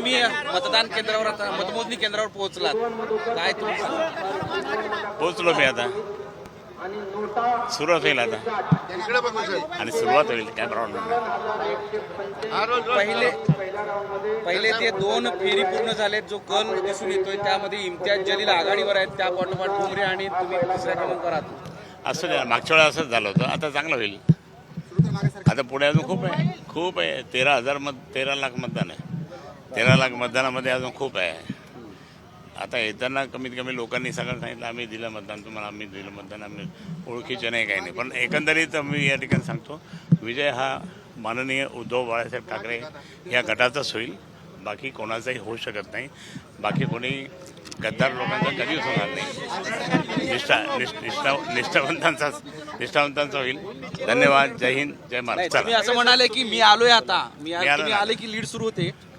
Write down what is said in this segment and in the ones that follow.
तुम्ही मतदान केंद्रावर आता मतमोजणी केंद्रावर पोहोचलात. काय तुमचं? पोचलो मी आता. सुरुवात होईल आता. आणि सुरुवात होईल काय प्रॉब्लेम पहिले पहिले ते दोन फेरी पूर्ण झालेत जो कल दिसून येतोय त्यामध्ये इम्तियाज जलील आघाडीवर आहेत त्या पाठोपाठ ठोंबरे आणि तुम्ही तिसऱ्या क्रमांकावर आहात. असं द्या मागच्या वेळा असंच झालं होतं आता चांगलं होईल. आता पुढे अजून खूप आहे खूप आहे. तेरा हजार मत तेरा लाख मतदान आहे. तेरा लाख मतदानामध्ये अजून खूप आहे. आता येताना कमीत कमी लोकांनी सगळं सांगितलं आम्ही दिलं मतदान तुम्हाला आम्ही दिलं मतदान आम्ही ओळखीचे नाही काही नाही. पण एकंदरीत मी या ठिकाणी सांगतो विजय हा माननीय उद्धव बाळासाहेब ठाकरे या गटाचाच होईल. बाकी कोणाचाही होऊ शकत नाही. बाकी कोणी गद्दार लोकांचा कधीच होणार नाही. निष्ठा निष्ठ- निष्ठा निष्ठावंतांचाच निष्ठावंतांचा होईल. धन्यवाद. जय हिंद. जय महाराष्ट्र तुम्ही असं म्हणाले की मी आलोय आता. मी. आले की लीड सुरू होते.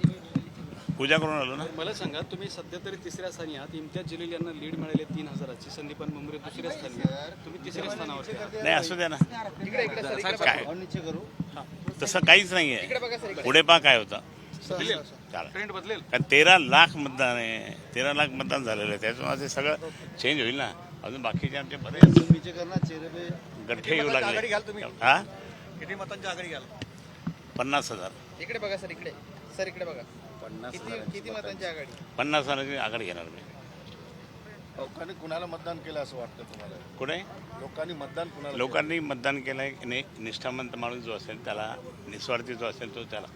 पूजा करून आलो ना. मला सांगा तुम्ही सध्या तरी तिसऱ्या स्थानी आहात. इम्तियाज जलील यांना लीड मिळाली तीन हजाराची. संदीपान मुंबरे दुसऱ्या स्थानी आहेत. तुम्ही तिसऱ्या स्थानावर आहात. नाही असू द्या ना. काय? तसं काहीच नाही आहे पुढे पा काय होतं. चालेल. ट्रेंड बदलेल? कारण तेरा लाख मतदान आहे. तेरा लाख मतदान झालेलं आहे. त्याच्यामुळे ते सगळं चेंज होईल ना. अजून बाकीचे आमचे बरेच गठ्ठे येऊ लागले. हा? किती मतांची आघाडी घ्याल? पन्नास हजार. इकडे बघा सर इकडे. सर इकडे बघा. किती किती मतांची आघाडी? पन्नास हजाराची आघाडी घेणार मी. लोकांनी कुणाला मतदान केलं असं वाटतं तुम्हाला? कुठे? लोकांनी मतदान कुणाला लोकांनी मतदान केलं आहे नि निष्ठावंत माणूस जो असेल त्याला निस्वार्थी जो असेल तो त्याला.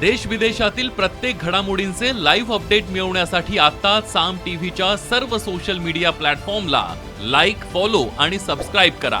देश विदेशातील प्रत्येक घडामोडींचे लाईव्ह अपडेट मिळवण्यासाठी आता साम टीव्हीच्या सर्व सोशल मीडिया प्लॅटफॉर्मला लाईक फॉलो आणि सबस्क्राईब करा.